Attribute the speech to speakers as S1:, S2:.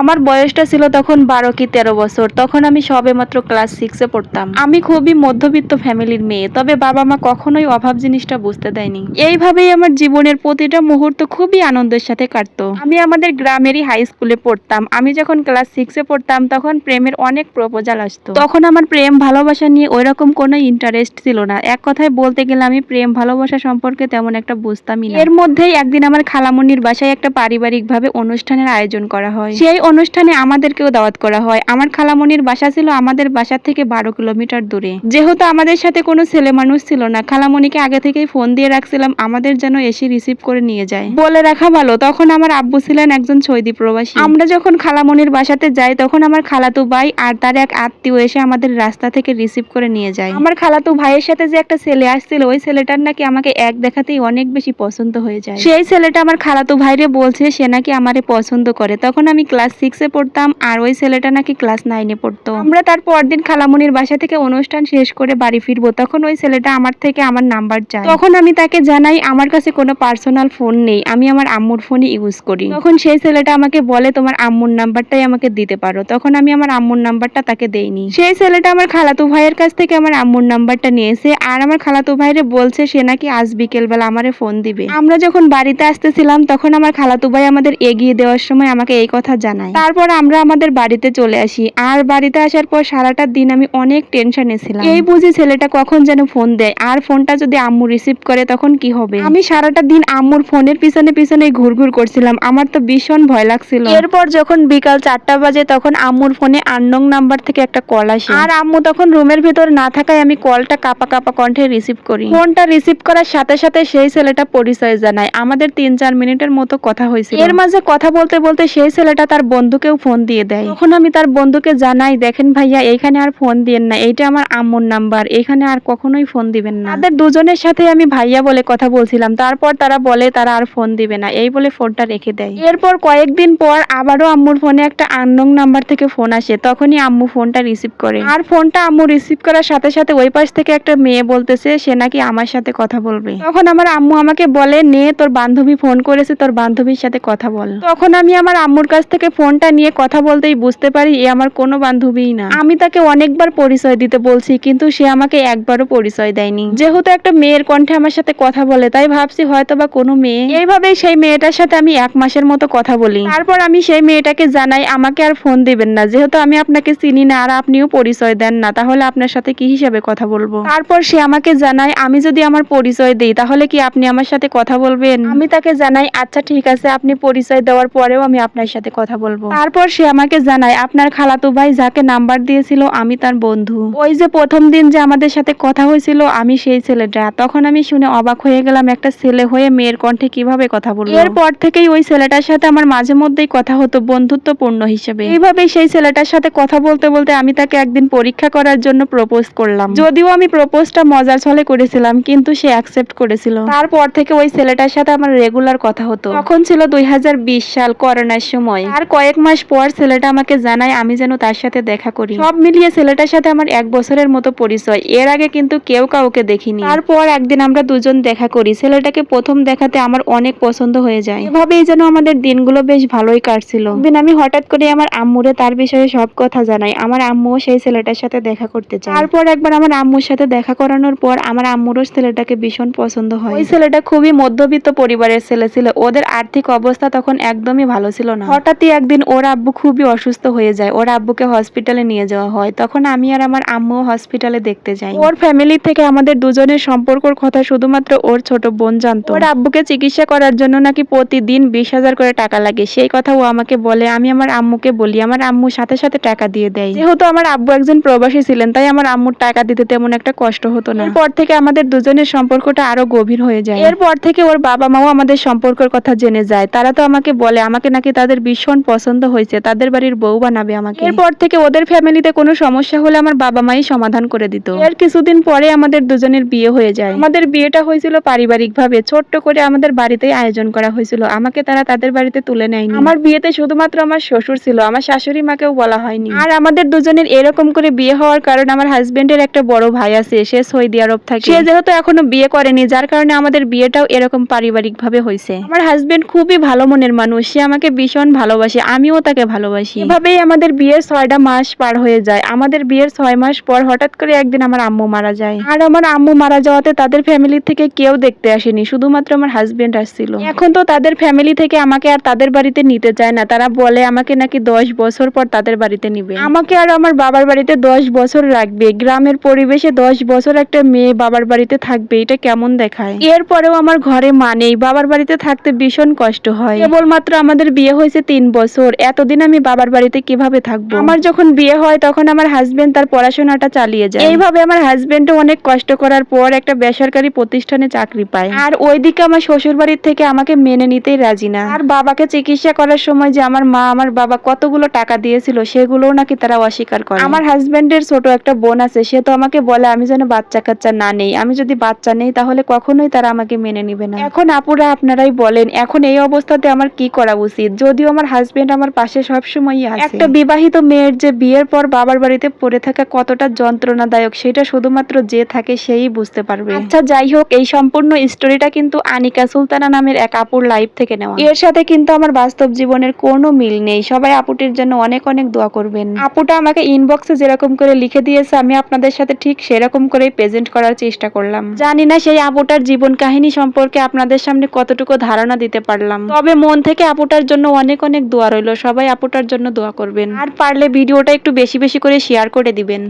S1: আমার বয়সটা ছিল তখন বারো কি তেরো বছর, তখন আমি সবে মাত্র ক্লাস সিক্সে পড়তাম। আমি খুবই মধ্যবিত্ত ফ্যামিলির মেয়ে, তবে বাবা মা কখনোই অভাব জিনিসটা বুঝতে দেয়নি। এইভাবেই আমার জীবনের প্রতিটা মুহূর্ত খুবই আনন্দের সাথে কাটতো। আমি আমাদের গ্রামেরই হাই স্কুলে পড়তাম। আমি যখন ক্লাস সিক্সে পড়তাম, তখন প্রেমের অনেক প্রপোজাল আসতো। তখন আমার প্রেম ভালোবাসা নিয়ে ওইরকম কোনো ইন্টারেস্ট ছিল না। এক কথায় বলতে গেলে আমি প্রেম ভালোবাসা সম্পর্কে তেমন একটা বুঝতামই না। এর মধ্যেই একদিন আমার খালামণির বাসায় একটা পারিবারিক ভাবে অনুষ্ঠানের আয়োজন করা হয়। সেই অনুষ্ঠানে আমাদেরকেও দাওয়াত করা হয়। আমার খালামনির বাসা ছিল আমাদের বাসা থেকে বারো কিলোমিটার দূরে। যেহেতু আমাদের সাথে কোনো ছেলে মানুষ ছিল না, খালামণিকে আগে থেকেই ফোন দিয়ে রাখছিলাম, আমাদের যেন এসে রিসিভ করে নিয়ে যায়। বলে রাখা ভালো, তখন আমার আব্বু ছিলেন একজন সৌদি প্রবাসী। আমরা যখন খালামণির বাসাতে যাই, তখন আমার খালাতো ভাই আর তার এক আত্মীয় এসে আমাদের রাস্তা থেকে রিসিভ করে নিয়ে যায়। আমার খালাতো ভাইয়ের সাথে যে একটা ছেলে আসছিল, ওই ছেলেটার নাকি আমাকে এক দেখাতেই অনেক বেশি পছন্দ হয়ে যায়। সেই ছেলেটা আমার খালাতো ভাইরে বলছে, সে নাকি আমারে পছন্দ করে। তখন আমি ক্লাস সিক্সে পড়তাম আর ওই ছেলেটা নাকি ক্লাস নাইনে পড়তো। আমরা তার পরদিন খালামণির বাসা থেকে অনুষ্ঠান শেষ করে বাড়ি ফিরবো, তখন ওই ছেলেটা আমার থেকে আমার নাম্বার চায়। তখন আমি তাকে জানাই, আমার কাছে কোনো পার্সোনাল ফোন নেই, আমি আমার আম্মুর ফোনই ইউজ করি। তখন সেই ছেলেটা আমাকে বলে, তোমার আম্মুর নাম্বারটাই আমাকে দিতে পারো। তখন আমি আমার আম্মুর নাম্বারটা তাকে দেইনি। সেই ছেলেটা আমার খালাতো ভাইয়ের কাছ থেকে আমার আম্মুর নাম্বারটা নিয়েছে আর আমার খালাতো ভাইরে বলছে, সে নাকি আজ বিকেলবেলা আমারে ফোন দিবে। আমরা যখন বাড়িতে আসতেছিলাম, তখন আমার খালাতো ভাই আমাদের এগিয়ে দেওয়ার সময় আমাকে এই কথা জানায় তারপর আমরা আমাদের বাড়িতে চলে আসি। আর বাড়িতে আসার পর সারাটা দিন আমি অনেক টেনশনে ছিলাম। এই বুঝি ছেলেটা কখন যেন ফোন দেয়? আর ফোনটা যদি আম্মু রিসিভ করে তখন কি হবে? আমি সারাটা দিন আম্মুর ফোনের পিছনে পিছনে ঘুরঘুর করছিলাম। আমার তো ভীষণ ভয় লাগছিল। এরপর যখন বিকাল চারটা বাজে তখন আম্মুর ফোনে আননং নাম্বার থেকে একটা কল আসে। আর আম্মু তখন রুমের ভিতর না থাকায় আমি কলটা কাপা কাপা কণ্ঠে রিসিভ করি। ফোনটা রিসিভ করার সাথে সাথে সেই ছেলেটা পরিচয় জানায়। আমাদের তিন চার মিনিটের মতো কথা হয়েছিল। এর মাঝে কথা বলতে বলতে সেই ছেলেটা তার বন্ধুকেও ফোন দিয়ে দেয়। তখন আমি তার বন্ধুকে জানাই, দেখেন ভাইয়া, এইখানে আর ফোন দিয়েন না। এইটা আমার আম্মুর নাম্বার। এখানে আর কখনোই ফোন দিবেন না। তাদের দুজনের সাথে আমি ভাইয়া বলে কথা বলছিলাম। তারপর তারা বলে, তারা আর ফোন দিবে না। এই বলে ফোনটা রেখে দেয়। এরপর কয়েকদিন পর আবারও আম্মুর ফোনে একটা আননোন নাম্বার থেকে ফোন আসে। তখনই আম্মু ফোনটা রিসিভ করে। আর ফোনটা আম্মু রিসিভ করার সাথে সাথে ওই পাশ থেকে একটা মেয়ে বলতেছে, সে নাকি আমার সাথে কথা বলবে। তখন আমার আম্মু আমাকে বলে, নে, তোর বান্ধবী ফোন করেছে, তোর বান্ধবীর সাথে কথা বল। তখন আমি আমার আম্মুর কাছ থেকে ফোনটা নিয়ে কথা বলতেই বুঝতে পারি এ আমার কোনো বান্ধবীই না। আমি তাকে অনেকবার পরিচয় দিতে বলছি, কিন্তু সে আমাকে একবারও পরিচয় দেয়নি। যেহেতু একটা মেয়ের কণ্ঠে আমার সাথে কথা বলে, তাই ভাবছি হয়তো বা কোনো মেয়ে। এইভাবেই সেই মেয়েটার সাথে আমি এক মাসের মতো কথা বলি। তারপর আমি সেই মেয়েটাকে জানাই, আমাকে আর ফোন দিবেন না। যেহেতু আমি আপনাকে চিনি না আর আপনিও পরিচয় দেন না, তাহলে আপনার সাথে কি হিসাবে কথা বলব? তারপর সে আমাকে জানায়, আমি যদি আমার পরিচয় দিই, তাহলে কি আপনি আমার সাথে কথা বলবেন? আমি তাকে জানাই আচ্ছা ঠিক আছে, আপনি পরিচয় দেওয়ার পরেও আমি আপনার সাথে কথা বলব। তারপর সে আমাকে জানায়, আপনার খালাতো ভাই যাকে নাম্বার দিয়েছিল, আমি তার বন্ধু। ওই যে প্রথম দিন যে আমাদের সাথে কথা হয়েছিল, আমি সেই ছেলেটা। তখন আমি শুনে অবাক হয়ে গেলাম, একটা ছেলে হয়ে মেয়ের কণ্ঠে কীভাবে কথা বলব এরপর থেকেই ওই ছেলেটার সাথে আমার মাঝে মধ্যেই কথা হতো, বন্ধুত্বপূর্ণ হিসেবে। এইভাবেই সেই ছেলেটার সাথে কথা বলতে বলতে আমি তাকে একদিন পরীক্ষা করার জন্য প্রপোজ করলাম। যদিও আমি প্রপোজটা মজার ছলে করেছিলাম, কিন্তু সে অ্যাকসেপ্ট করেছিল। তারপর থেকে ওই ছেলেটার সাথে আমার রেগুলার কথা হতো। তখন ছিল দুই হাজার বিশ সাল করোনার সময়। আর কয়েক মাস পর ছেলেটা আমাকে জানায়, আমি যেন তার সাথে দেখা করি। সব মিলিয়ে ছেলেটার সাথে আমার এক বছরের মতো পরিচয়। এর আগে কিন্তু কেউ কাউকে দেখিনি। তারপর একদিন আমরা দুজন দেখা করি। ছেলেটাকে প্রথম দেখাতে আমার অনেক পছন্দ হয়ে যায়। এভাবেই যেন আমাদের দিনগুলো বেশ ভালোই কাটছিল। দিন আমি হঠাৎ করে আমার আম্মুরে তার বিষয়ে সব কথা জানাই। আমার আম্মুও সেই ছেলেটার সাথে দেখা করতে চায়। তারপর একবার আমার আম্মুর সাথে দেখা করানোর পর আমার আম্মুরও ছেলেটাকে ভীষণ পছন্দ হয়। ওই ছেলেটা খুবই মধ্যবিত্ত পরিবারের ছেলে ছিল। ওদের আর্থিক অবস্থা তখন একদমই ভালো ছিল না। হঠাৎই একদিন ওর আব্বু খুবই অসুস্থ হয়ে যায়। ওর আব্বুকে হসপিটালে নিয়ে যাওয়া হয়। তখন আমি আর আমার আম্মু হসপিটালে দেখতে যাই ওর ফ্যামিলি থেকে আমাদের দুজনের সম্পর্কর কথা শুধুমাত্র ওর ছোট বোন জানতো। ওর আব্বুকে চিকিৎসা করার জন্য নাকি প্রতিদিন বিশ হাজার করে টাকা লাগে। সেই কথা ও আমাকে বলে আমি আমার আম্মুকে বলি আমার আম্মু সাথে সাথে টাকা দিয়ে দেয়। যেহেতু আমার আব্বু একজন প্রবাসী ছিলেন তাই আমার আম্মুর টাকা দিতে তেমন একটা কষ্ট হতো না। এরপর থেকে আমাদের দুজনের সম্পর্কটা আরও গভীর হয়ে যায়। এরপর থেকে ওর বাবা মাও আমাদের সম্পর্কের কথা জেনে যায়। তারা তো আমাকে বলে আমাকে নাকি তাদের ভীষণ পছন্দ হয়েছে তাদের বাড়ির বউ বানাবে আমাকে। এরপর থেকে ওদের ফ্যামিলিতে কোনো সমস্যা হলে আমার বাবা মাই সমাধান করে দিত। এর কিছুদিন পরে আমাদের দুজনের বিয়ে হয়ে যায়। আমাদের বিয়েটা হয়েছিল পারিবারিক ভাবে ছোট্ট করে আমাদের বাড়িতেই আয়োজন করা হয়েছিল। আমাকে তারা তাদের বাড়িতে তুলে নেয়নি। আমার বিয়েতে শুধুমাত্র আমার শ্বশুর ছিল আমার শাশুড়ি মাকেও বলা হয়নি। আর আমাদের দুজনের এরকম করে বিয়ে হওয়ার কারণে আমার হাজবেন্ডের একটা বড় ভাই আছে সে সৌদি আরব থাকে। সে যেহেতু এখনও বিয়ে করেনি যার কারণে আমাদের বিয়েটাও এরকম পারিবারিক ভাবে হয়েছে। আমার হাজবেন্ড খুবই ভালো মনের মানুষ সে আমাকে ভীষণ ভালোবাসে। আমিও তাকে ভালোবাসি। এভাবেই আমাদের বিয়ের ছয়টা মাস পার হয়ে যায়। আমাদের বিয়ের ছয় মাস পর হঠাৎ করে একদিন আমার আম্মু মারা যায়। আর আমার আম্মু মারা যাওয়াতে তাদের ফ্যামিলি থেকে কেউ দেখতে আসেনি। শুধুমাত্র আমার হাজবেন্ড আসছিল। এখন তো তাদের ফ্যামিলি থেকে আমাকে আর তাদের বাড়িতে নিতে চায় না। তারা বলে আমাকে নাকি দশ বছর পর তাদের বাড়িতে নিবে। আমাকে আর আমার বাবার বাড়িতে দশ বছর রাখবে। গ্রামের পরিবেশে দশ বছর একটা মেয়ে বাবার বাড়িতে থাকবে। এটা কেমন দেখায়? এরপরেও আমার ঘরে মা নেই। বাবার বাড়িতে থাকতে ভীষণ কষ্ট হয়। কেবলমাত্র আমাদের বিয়ে হয়েছে তিন বছর। এতদিন আমি বাবার বাড়িতে কীভাবে থাকব? আমার যখন বিয়ে হয় তখন আমার হাজবেন্ড তার পড়াশোনাটা চালিয়ে যায়। এইভাবে আমার হাজবেন্ডও অনেক কষ্ট করার পর একটা বেসরকারি প্রতিষ্ঠানে চাকরি পায়। আর ওইদিকে আমার শ্বশুর বাড়ির থেকে আমাকে মেনে নিতেই রাজি না। আর বাবাকে চিকিৎসা করার সময় যে আমার মা আমার বাবা কতগুলো টাকা দিয়েছিল সেগুলোও নাকি তারা অস্বীকার করে। আমার হাজবেন্ডের ছোট একটা বোন আছে সে তো আমাকে বলে আমি যেন বাচ্চা কাচ্চা না নেই। আমি যদি বাচ্চা নেই তাহলে কখনোই তারা আমাকে মেনে নিবে না। এখন আপুরা আপনারাই বলেন এখন এই অবস্থাতে আমার কি করা উচিত? যদিও আমার হাজবেন্ড আমার পাশে সবসময়ই আছে। একটা বিবাহিত মেয়ের যে বিয়ের পর বাবার বাড়িতে পড়ে থাকা কতটা যন্ত্রণাদায়ক সেটা শুধুমাত্র যে থাকে সেই বুঝতে পারবে। আচ্ছা যাই হোক এই সম্পূর্ণ স্টোরিটা কিন্তু আনিকা সুলতানা নামের এক আপুর লাইফ থেকে নেওয়া। এর সাথে কিন্তু আমার বাস্তব জীবনের কোনো মিল নেই। সবাই আপুটির জন্য অনেক অনেক দোয়া করবেন। আপুটা আমাকে ইনবক্সে যেরকম করে লিখে দিয়েছে আমি আপনাদের সাথে ঠিক সেরকম করেই প্রেজেন্ট করার চেষ্টা করলাম। জানি না সেই আপুটার জীবন কাহিনী সম্পর্কে আপনাদের সামনে কতটুকু ধারণা দিতে পারলাম। তবে মন থেকে আপুটার জন্য অনেক অনেক দোয়া রইল। সবাই আপুটার জন্য দোয়া করবেন। আর পারলে ভিডিওটা একটু বেশি বেশি করে শেয়ার করে দিবেন।